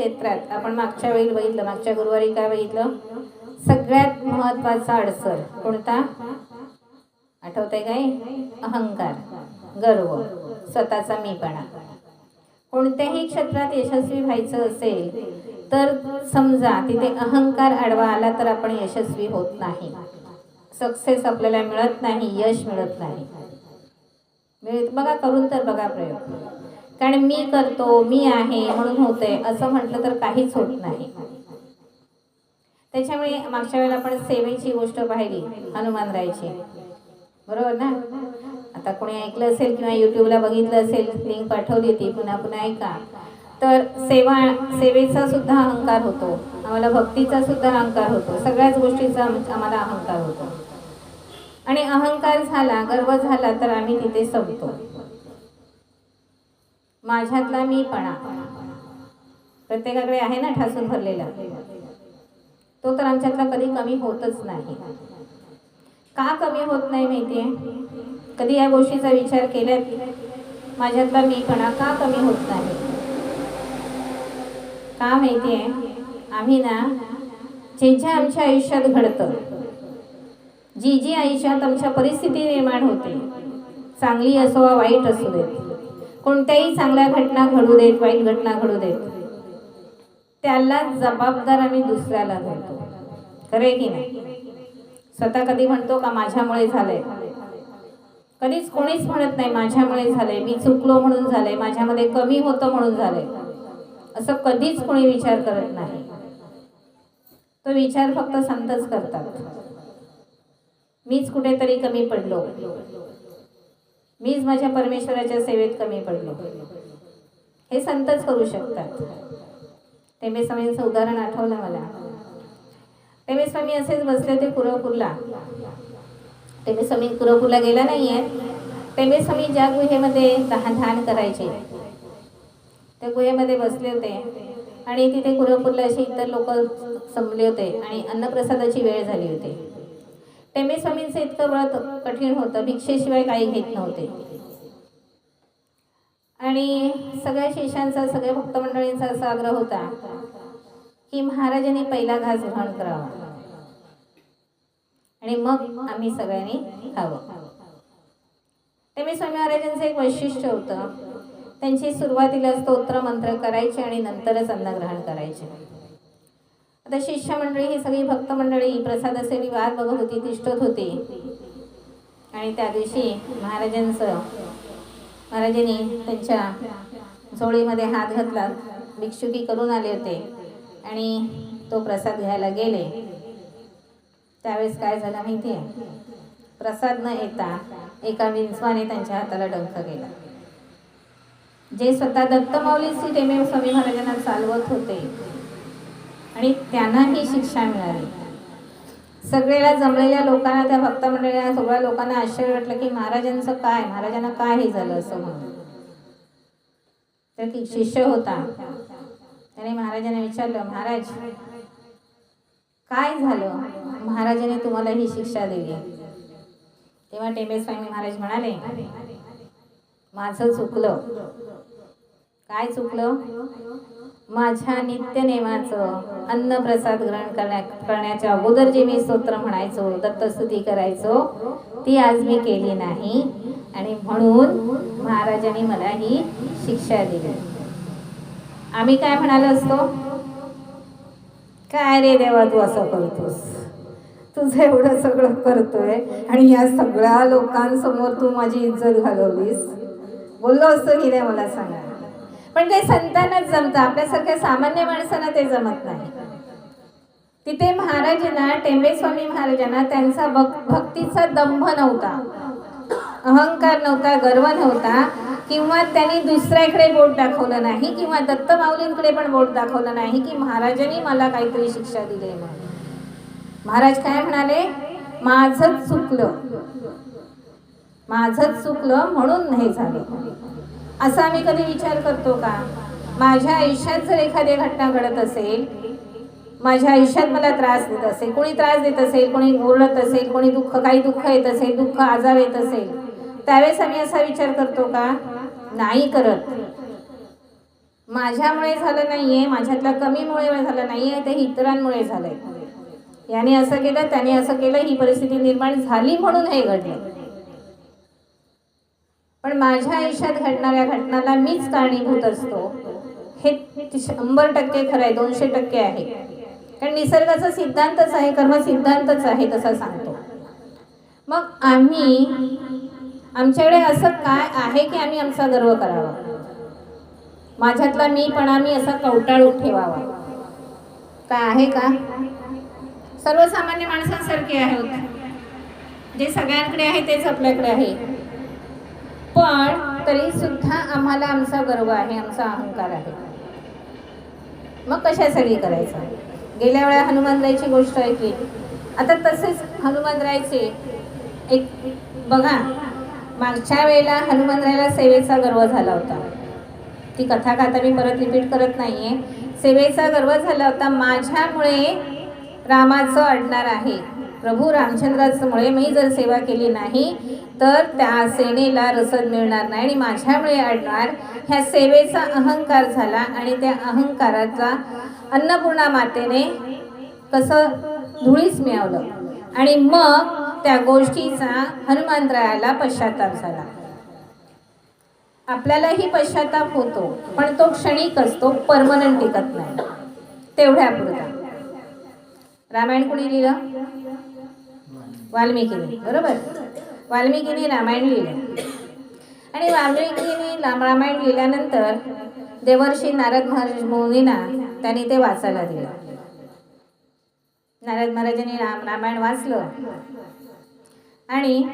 क्षेत्रात आपण मागच्या वेळी बघितलं मागच्या गुरुवारी काय बघितलं? सगळ्यात महत्त्वाचा अडसर कोणता? आठवतंय काय? अहंकार गर्व स्वतःचा मीपणा. कोणत्याही क्षेत्रात यशस्वी व्हायचं असेल तर समजा तिथे अहंकार आडवा आला तर आपण यशस्वी होत नाही. सक्सेस आपल्याला मिळत नाही यश मिळत नाही. मिळत बघा करून तर बघा प्रयोग. कारण मी करतो मी आहे म्हणून होतंय. असं म्हटलं तर काहीच होत नाही. त्याच्यामुळे मागच्या वेळेला आपण सेवेची गोष्ट पाहिली हनुमानरायची बरोबर ना? आता कोणी ऐकलं असेल किंवा युट्यूबला बघितलं असेल लिंक पाठवली होती पुन्हा पुन्हा ऐका. तर सेवा सेवेचा सुद्धा अहंकार होतो. आम्हाला भक्तीचा सुद्धा अहंकार होतो. सगळ्याच गोष्टीचा आम्हाला अहंकार होतो. आणि अहंकार झाला गर्व झाला तर आम्ही तिथे संपतो. माझ्यातला मीपणा. प्रत्येकाकडे आहे ना ठासून भरलेला. तो तर आमच्यातला कधी कमी होतच नाही. का कमी होत नाही माहितीये? कधी या गोष्टीचा विचार केल्यात? माझ्यातला मीपणा का कमी होत नाही? का माहितीये? आम्ही ना जे जे आमच्या आयुष्यात घडतं जी जी आयुष्यात आमच्या परिस्थिती निर्माण होते चांगली असो वा वाईट असू देत कोणत्याही चांगल्या घटना घडू देत वाईट घटना घडू देत. त्याला जबाबदार आम्ही दुसऱ्याला धरतो. खरे की नाही? स्वतः कधी म्हणतो का माझ्यामुळे झालंय. कधीच कोणीच म्हणत नाही माझ्यामुळे झालंय. मी चुकलो म्हणून झालंय. माझ्यामध्ये कमी होतं म्हणून झालंय. असं कधीच कोणी विचार करत नाही. तो विचार फक्त संतच करतात. मीच कुठेतरी कमी पडलो. मीच माझ्या परमेश्वराच्या सेवेत कमी पडलो. हे संतच करू शकतात. तेमे स्वामींचं उदाहरण आठवलं मला. तेमे स्वामी असेच बसले होते कुरपूरला तेमे स्वामी कुरवपूरला गेला नाही आहे तेमे स्वामी ज्या गुहेमध्ये दहा ध्यान करायचे त्या गुहेमध्ये बसले होते. आणि तिथे कुरपूरला असे इतर लोक संपले होते आणि अन्नप्रसादाची वेळ झाली होती. टेंबे स्वामींचं इतकं व्रत कठीण होतं. भिक्षेशिवाय काही घेत नव्हते. आणि सगळ्या शिष्यांचा सगळ्या भक्तमंडळींचा असा आग्रह होता की महाराजांनी पहिला घास ग्रहण करावा. आणि मग आम्ही सगळ्यांनी खावं. टेमे स्वामी महाराजांचं एक वैशिष्ट्य होतं. त्यांची सुरुवातीला स्तोत्र मंत्र करायचे आणि नंतरच अन्न ग्रहण करायचे. आता शिष्यमंडळी ही सगळी भक्त मंडळी प्रसाद असेली वाट बघत होती तिष्ठत होती. आणि त्या दिवशी महाराजांचं महाराजांनी त्यांच्या झोळीमध्ये हात घातला भिक्षुकी करून आले होते आणि तो प्रसाद घ्यायला गेले. त्यावेळेस काय झालं माहिती आहे प्रसाद न येता एका विंचवाने त्यांच्या हाताला डंख गेला. जे स्वतः दत्तमाऊली श्री टेमे स्वामी महाराजांना चालवत होते आणि त्यांना ही शिक्षा मिळाली. सगळ्याला जमलेल्या लोकांना त्या भक्त मंडळीला सगळ्या लोकांना आश्चर्य वाटलं की महाराजांचं काय? महाराजांना काय हे झालं असं म्हणून? तर ती शिष्य होता. त्याने महाराजांना विचारलं महाराज काय झालं? महाराजाने तुम्हाला ही शिक्षा दिली. तेव्हा टेंबे स्वामी महाराज म्हणाले माझं चुकलं. काय चुकलं? माझ्या नित्यनेमाचं अन्नप्रसाद ग्रहण करण्या करण्याच्या अगोदर जे मी स्तोत्र म्हणायचो दत्तस्तुती करायचो ती आज मी केली नाही. आणि म्हणून महाराजांनी मला ही शिक्षा दिली. आम्ही काय म्हणालो असतो? काय रे देवा तू असं करतोस? तुझं एवढं सगळं करतोय आणि या सगळ्या लोकांसमोर तू माझी इज्जत घालवलीस? बोललो असतो की नाही मला सांगा पण ते संतांनाच जमतं. आपल्यासारख्या सामान्य माणसांना ते जमत नाही. तिथे महाराजांना टेंबे स्वामी महाराजांना त्यांचा भक भक्तीचा दंभ नव्हता. अहंकार नव्हता गर्व नव्हता. किंवा त्यांनी दुसऱ्याकडे बोट दाखवलं नाही किंवा दत्त माऊलींकडे पण बोट दाखवलं नाही की महाराजांनी मला काहीतरी शिक्षा दिली म्हणून. महाराज काय म्हणाले? माझंच चुकलं. माझंच चुकलं म्हणून हे झालं. असा आम्ही कधी विचार करतो का? माझ्या आयुष्यात जर एखादी घटना घडत असेल माझ्या आयुष्यात मला त्रास देत असेल कोणी त्रास देत असेल कोणी ओरडत असेल कोणी दुःख काही दुःख येत असेल दुःख आजार येत असेल त्यावेळेस आम्ही असा विचार करतो का? नाही करत. माझ्यामुळे झालं नाही आहे माझ्यातल्या कमीमुळे झालं नाही आहे ते इतरांमुळे झालं आहे याने असं केलं त्याने असं केलं ही परिस्थिती निर्माण झाली म्हणून हे घडलं. पण माझ्या आयुष्यात घडणाऱ्या घटनाला मीच कारणीभूत असतो. हे शंभर टक्के खरं आहे दोनशे टक्के आहे. कारण निसर्गाचा सिद्धांतच आहे कर्म सिद्धांतच आहे तसा सांगतो. मग आम्ही आमच्याकडे असं काय आहे की आम्ही आमचा गर्व करावा? माझ्यातला मी पण आम्ही असा कवटाळून ठेवावा. काय आहे का? सर्वसामान्य माणसांसारखे आहोत. जे सगळ्यांकडे आहे तेच आपल्याकडे आहे. पण तरी सुद्धा आम्हाला आमचा गर्व आहे आमचा अहंकार आहे. मग कशासाठी करायचा? गेल्या वेळा हनुमानरायची गोष्ट ऐकली. आता तसेच हनुमानरायचे एक बघा मागच्या वेळेला हनुमानरायला सेवेचा गर्व झाला होता. ती कथा का आता मी परत रिपीट करत नाही आहे सेवेचा गर्व झाला होता. माझ्यामुळे रामाचं अडणार आहे. प्रभू रामचंद्राचमुळे मी जर सेवा केली नाही तर त्या सेनेला रसद मिळणार नाही आणि माझ्यामुळे अडणार. ह्या सेवेचा अहंकार झाला आणि त्या अहंकाराचा अन्नपूर्णा मातेने कसं धुळीस मिळवलं. आणि मग त्या गोष्टीचा हनुमंतरायाला पश्चाताप झाला. आपल्यालाही पश्चाताप होतो पण तो क्षणिक असतो परमनंट टिकत नाही. तेवढ्यापुरता रामायण कोणी लिहिलं? वाल्मिकीने बरोबर? वाल्मिकीने रामायण लिहिलं. आणि वाल्मिकीने राम- रामायण लिहिल्यानंतर देवर्षी नारद महाराज मुनींना त्यांनी ते वाचायला दिलं. नारद महाराजांनी राम रामायण वाचलं. आणि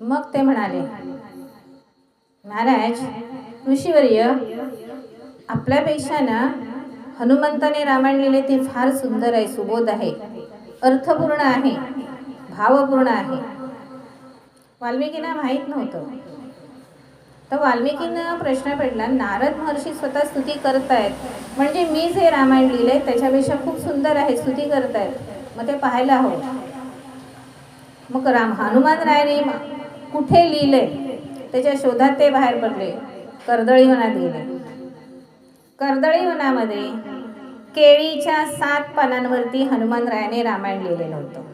मग ते म्हणाले महाराज ऋषीवर्य आपल्यापेक्षा ना हनुमंताने रामायण लिहिले ते फार सुंदर आहे सुबोध आहे अर्थपूर्ण आहे. भावपूर्ण आहे. वाल्मिकींना माहीत नव्हतं. तर वाल्मिकींना प्रश्न पडला नारद महर्षी स्वतः स्तुती करतायत. म्हणजे मी जे रामायण लिहिलंय त्याच्यापेक्षा खूप सुंदर आहे स्तुती करतायत. मग ते पाहायला हवं मग राम हनुमान रायने कुठे लिहिले? त्याच्या शोधात ते बाहेर पडले. कर्दळी वनात गेले. कर्दळी वनामध्ये केळीच्या सात पानांवरती हनुमान रायाने रामायण लिहिलेलं होतं.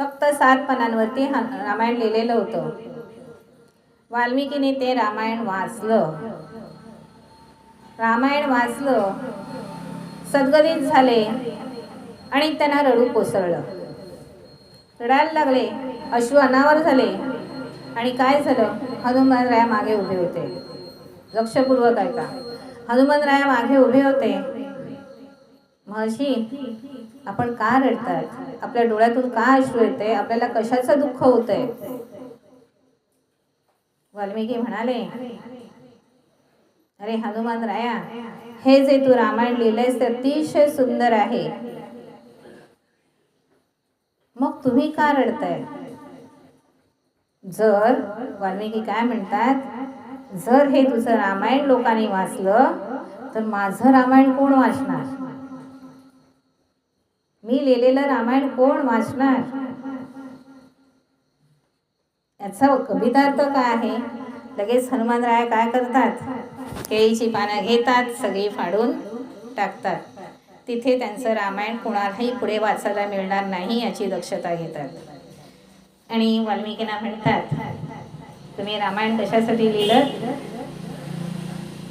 फक्त सात पानांवरती रामायण लिहिलेलं होतं. वाल्मिकीने ते रामायण वाचलं. रामायण वाचलं सद्गदित झाले आणि त्यांना रडू कोसळलं. रडायला लागले अश्रू अनावर झाले आणि काय झालं? हनुमानराया मागे उभे होते. लक्षपूर्वक ऐका. हनुमानराया मागे उभे होते. महर्षी आपण का रडतात आपल्या डोळ्यातून का अश्रू येते? आपल्याला कशाचं दुःख होतंय? वाल्मिकी म्हणाले अरे हनुमान राया हे जे तू रामायण लिहिलंयस ते अतिशय सुंदर आहे. मग तुम्ही का रडताय? जर वाल्मिकी काय म्हणतात जर हे तुझं रामायण लोकांनी वाचलं तर माझं रामायण कोण वाचणार? मी लिहिलेलं रामायण कोण वाचणार? याचा कवितार्थ काय आहे? लगेच हनुमानराया काय करतात? केळीची पानं घेतात सगळी फाडून टाकतात. तिथे त्यांचं रामायण कोणालाही पुढे वाचायला मिळणार नाही याची दक्षता घेतात. आणि वाल्मिकींना म्हणतात तुम्ही रामायण कशासाठी लिहिलं?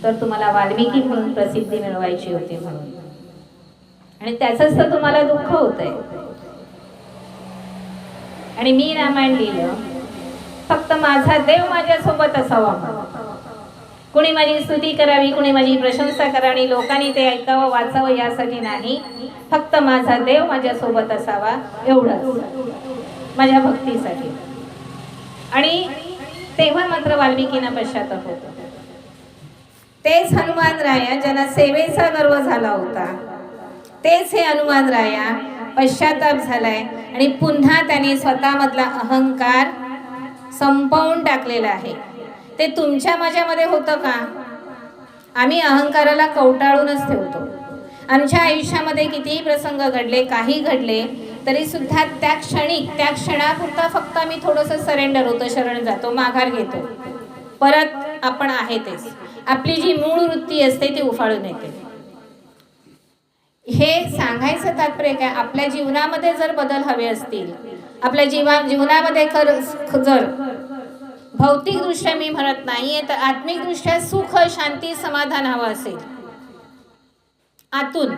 तर तुम्हाला वाल्मिकी म्हणून प्रसिद्धी मिळवायची होती म्हणून. आणि त्याचंच तर तुम्हाला दुःख होतंय. आणि मी रामायण लिहिलं. फक्त माझा देव माझ्यासोबत असावा कुणी माझी स्तुती करावी कुणी माझी प्रशंसा करावी आणि लोकांनी ते ऐकावं वाचावं यासाठी नाही. फक्त माझा देव माझ्यासोबत असावा एवढंच. माझ्या भक्तीसाठी. आणि तेव्हा मात्र वाल्मिकींना पश्चाताप होतो. तेच हनुमान राया ज्यांना सेवेचा गर्व झाला होता तेच हे हनुमान राया. पश्चाताप झालाय. आणि पुन्हा त्याने स्वतःमधला अहंकार संपवून टाकलेला आहे. ते तुमच्या माझ्यामध्ये होतं का? आम्ही अहंकाराला कवटाळूनच ठेवतो. आमच्या आयुष्यामध्ये कितीही प्रसंग घडले काही घडले तरी सुद्धा त्या क्षणी त्या क्षणापुरता फक्त आम्ही थोडंसं सरेंडर होतो शरण जातो माघार घेतो. परत आपण आहे तेच. आपली जी मूळ वृत्ती असते ती उफाळून येते. हे सांगायचं तात्पर्य काय? आपल्या जीवनामध्ये जर बदल हवे असतील आपल्या जीवा जीवनामध्ये खर जर भौतिकदृष्ट्या मी म्हणत नाहीये तर आत्मिकदृष्ट्या सुख शांती समाधान हवं असेल. आतून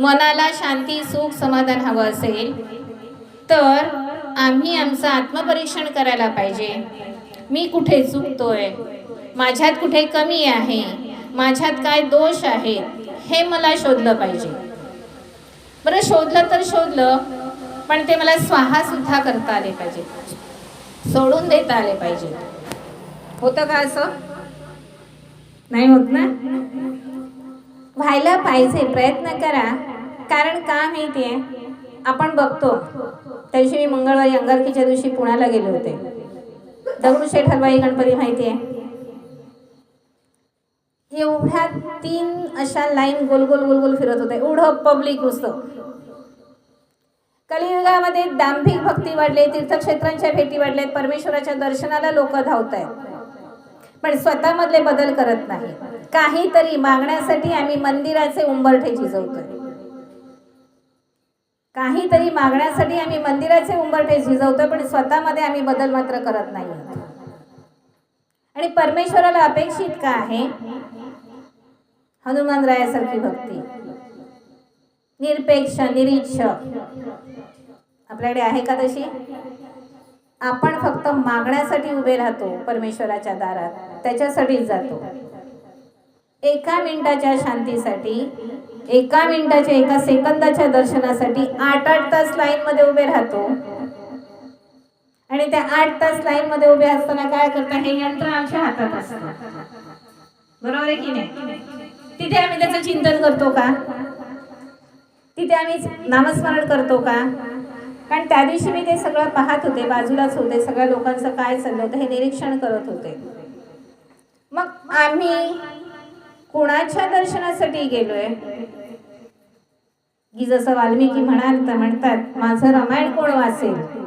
मनाला शांती सुख समाधान हवं असेल तर आम्ही आमचं आत्मपरीक्षण करायला पाहिजे. मी कुठे चुकतोय? माझ्यात कुठे कमी आहे? माझ्यात काय दोष आहेत? हे मला शोधलं पाहिजे. बरं शोधलं तर शोधलं पण ते मला स्वाहा सुद्धा करता आले पाहिजे. सोडून देता आले पाहिजे. होतं का असं? नाही होत ना? व्हायला पाहिजे प्रयत्न करा. कारण का माहिती आहे आपण बघतो. त्या दिवशी मी मंगळवारी अंगारकीच्या दिवशी पुण्याला गेले होते. दगडूशेठ हलवाई गणपती माहिती आहे एवढ्या तीन अशा लाईन गोल गोल गोल गोल फिरत होत्या एवढं पब्लिक नुसतं. कलियुगामध्ये दांभिक भक्ती वाढले तीर्थक्षेत्रांच्या भेटी वाढल्या परमेश्वराच्या दर्शनाला लोक धावत आहेत पण स्वतःमधले बदल करत नाही काहीतरी मागण्यासाठी आम्ही मंदिराचे उंबरठे झिजवतोय. काहीतरी मागण्यासाठी आम्ही मंदिराचे उंबरठे झिजवतोय पण स्वतःमध्ये आम्ही बदल मात्र करत नाही आणि परमेश्वराला अपेक्षित का आहे? हनुमानरायासारखी भक्ती. निरपेक्ष निरीक्ष आपल्याकडे आहे का तशी? आपण फक्त मागण्यासाठी उभे राहतो परमेश्वराच्या दारात. त्याच्यासाठीच जातो. एका मिनिटाच्या शांतीसाठी एका मिनिटाच्या एका सेकंदाच्या दर्शनासाठी आठ आठ तास लाईनमध्ये उभे राहतो. आणि त्या आठ तास लाईनमध्ये उभे असताना काय करता हे यंत्र आमच्या हातात असतं. बरोबर आहे की नाही? तिथे आम्ही त्याचं चिंतन करतो का? तिथे आम्ही नामस्मरण करतो का? कारण त्या दिवशी मी ते सगळं पाहत होते बाजूलाच होते सगळ्या लोकांचं काय चाललं होतं हे निरीक्षण करत होते. मग आम्ही कोणाच्या दर्शनासाठी गेलोय? की जसं वाल्मिकी म्हणाल तर म्हणतात माझं रामायण कोण वाचेल?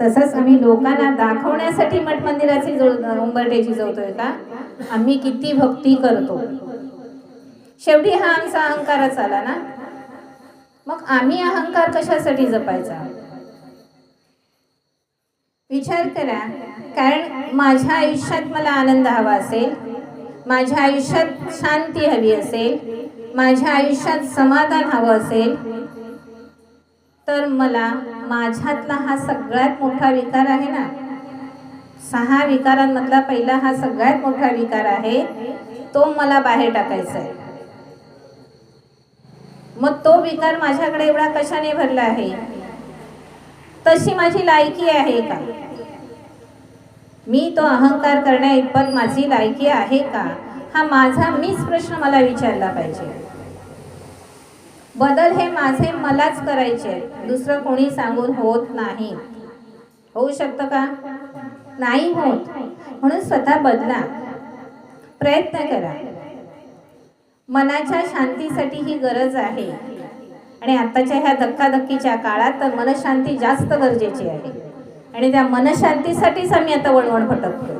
तसंच आम्ही लोकांना दाखवण्यासाठी मठ मंदिराची जो उंबरठ्याची जवतोय का आम्ही किती भक्ती करतो. शेवटी हा आमचा अहंकारच आला ना. मग आम्ही अहंकार कशासाठी जपायचा? विचार करा कारण माझ्या आयुष्यात मला आनंद हवा असेल माझ्या आयुष्यात शांती हवी असेल माझ्या आयुष्यात समाधान हवं असेल तर मला माझ्यातला हा सगळ्यात मोठा विकार आहे ना? सहा विकारांमधला पहिला हा सगळ्यात मोठा विकार आहे तो मला बाहेर टाकायचा आहे. मग तो विकार माझ्याकडे एवढा कशाने भरला आहे? तशी माझी लायकी आहे का? मी तो अहंकार करण्या इतपत माझी लायकी आहे का? हा माझा मीच प्रश्न मला विचारला पाहिजे. बदल हे माझे मलाच करायचे दुसरं कोणी सांगून होत नाही. होऊ शकतं का? नाही होत. म्हणून स्वतः बदला. प्रयत्न करा. मनाच्या शांतीसाठी ही गरज आहे. आणि आत्ताच्या ह्या धक्काधक्कीच्या काळात तर मनशांती जास्त गरजेची आहे. आणि त्या मनशांतीसाठीच आम्ही आता वळवण भटकतो.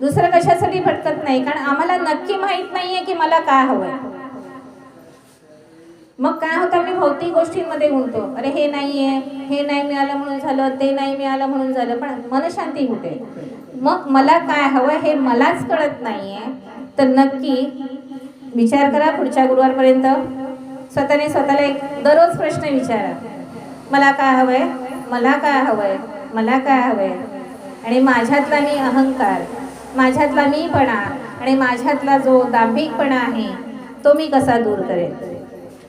दुसरं कशासाठी भटकत नाही? कारण आम्हाला नक्की माहीत नाही आहे की मला काय हवं आहे मग काय होतं आम्ही भौतिक गोष्टींमध्ये गुंतो अरे हे नाही आहे हे नाही मिळालं म्हणून झालं ते नाही मिळालं म्हणून झालं पण मनशांती होते मग मला काय हवं हे मलाच कळत नाही आहे तर नक्की विचार करा पुढच्या गुरुवारपर्यंत. स्वतःने स्वतःला एक दररोज प्रश्न विचारा. मला काय हवंय? मला काय हवंय? मला काय हवंय? आणि माझ्यातला मी अहंकार माझ्यातला मीपणा आणि माझ्यातला जो दांभिकपणा आहे तो मी कसा दूर करेन?